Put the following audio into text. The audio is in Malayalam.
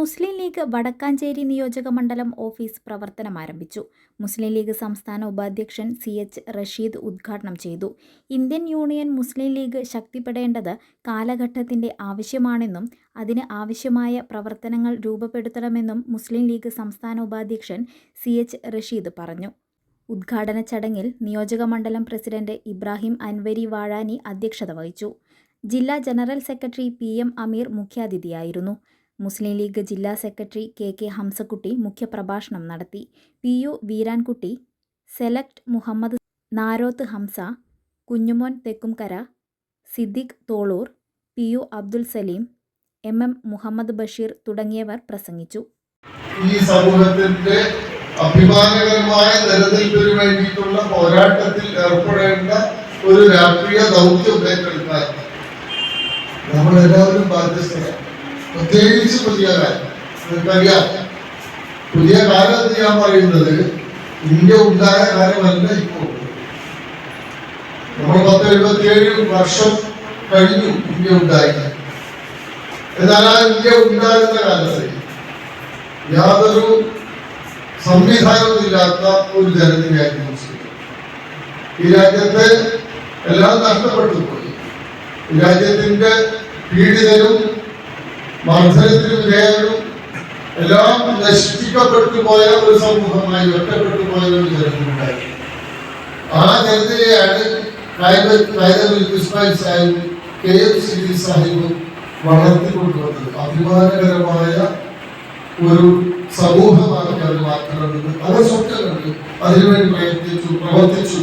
മുസ്ലിം ലീഗ് വടക്കാഞ്ചേരി നിയോജക മണ്ഡലം ഓഫീസ് പ്രവർത്തനം ആരംഭിച്ചു. മുസ്ലിം ലീഗ് സംസ്ഥാന ഉപാധ്യക്ഷൻ സി എച്ച് റഷീദ് ഉദ്ഘാടനം ചെയ്തു. ഇന്ത്യൻ യൂണിയൻ മുസ്ലിം ലീഗ് ശക്തിപ്പെടേണ്ടത് കാലഘട്ടത്തിന്റെ ആവശ്യമാണെന്നും അതിന് ആവശ്യമായ പ്രവർത്തനങ്ങൾ രൂപപ്പെടുത്തണമെന്നും മുസ്ലിം ലീഗ് സംസ്ഥാന ഉപാധ്യക്ഷൻ സി എച്ച് റഷീദ് പറഞ്ഞു. ഉദ്ഘാടന ചടങ്ങിൽ നിയോജക മണ്ഡലം പ്രസിഡന്റ് ഇബ്രാഹിം അൻവരി വാഴാനി അധ്യക്ഷത വഹിച്ചു. ജില്ലാ general secretary P M Ameer മുഖ്യാതിഥിയായിരുന്നു. Muslim League ജില്ലാ സെക്രട്ടറി കെ കെ ഹംസക്കുട്ടി മുഖ്യപ്രഭാഷണം നടത്തി. P U Veerankutty select Muhammad Naroth Hamsa Kunjumon Thekkumkara Siddique Tholur P U Abdul Saleem M M Muhammad Basheer തുടങ്ങിയവർ പ്രസംഗിച്ചു. ഈ സമൂഹത്തിന്റെ അഭിമാനകരമായ നിലനിൽപ്പിന് വേണ്ടിയിട്ടുള്ള പോരാട്ടത്തിൽ ഏർപ്പെടേണ്ട ഒരു രാഷ്ട്രീയ ദൗത്യം ഏറ്റെടുക്കാൻ നമ്മളെല്ലാവരും ബാധ്യസ്ഥരാണ്. പ്രത്യേകിച്ച് പുതിയ നിങ്ങൾക്കറിയാം പുതിയ കാലം ചെയ്യാൻ പറയുന്നത്? ഇന്ത്യ ഉണ്ടായ കാലമല്ല ഇപ്പോൾ. നമ്മൾ പത്ത് എഴുപത്തിയേഴ് വർഷം കഴിഞ്ഞു ഇന്ത്യ ഉണ്ടായി. എന്നാൽ ആ ഇന്ത്യ ഉണ്ടാകുന്ന കാലത്ത് യാതൊരു സംവിധാനമില്ലാത്ത ഒരു ജനതയായിരുന്നു ഈ രാജ്യത്തെ എല്ലാം നഷ്ടപ്പെട്ടു പോയി. രാജ്യത്തിന്റെ പീഡിതരും മർദ്ദനത്തിന് വിധേയരും എല്ലാം നശിപ്പിക്കപ്പെട്ടു പോയ ഒരു സമൂഹമായി ഒറ്റപ്പെട്ടു പോയ ഒരു ജനതയുണ്ടായി ആ ജനതയെയാണ് വളർത്തിക്കൊണ്ടുവന്നത് അഭിമാനകരമായ ഒരു സമൂഹമാണ് അവർ മാറ്റണമെന്ന് അവർ സ്വപ്നം കണ്ടു അതിനുവേണ്ടി പ്രയത്നിച്ചു പ്രവർത്തിച്ചു.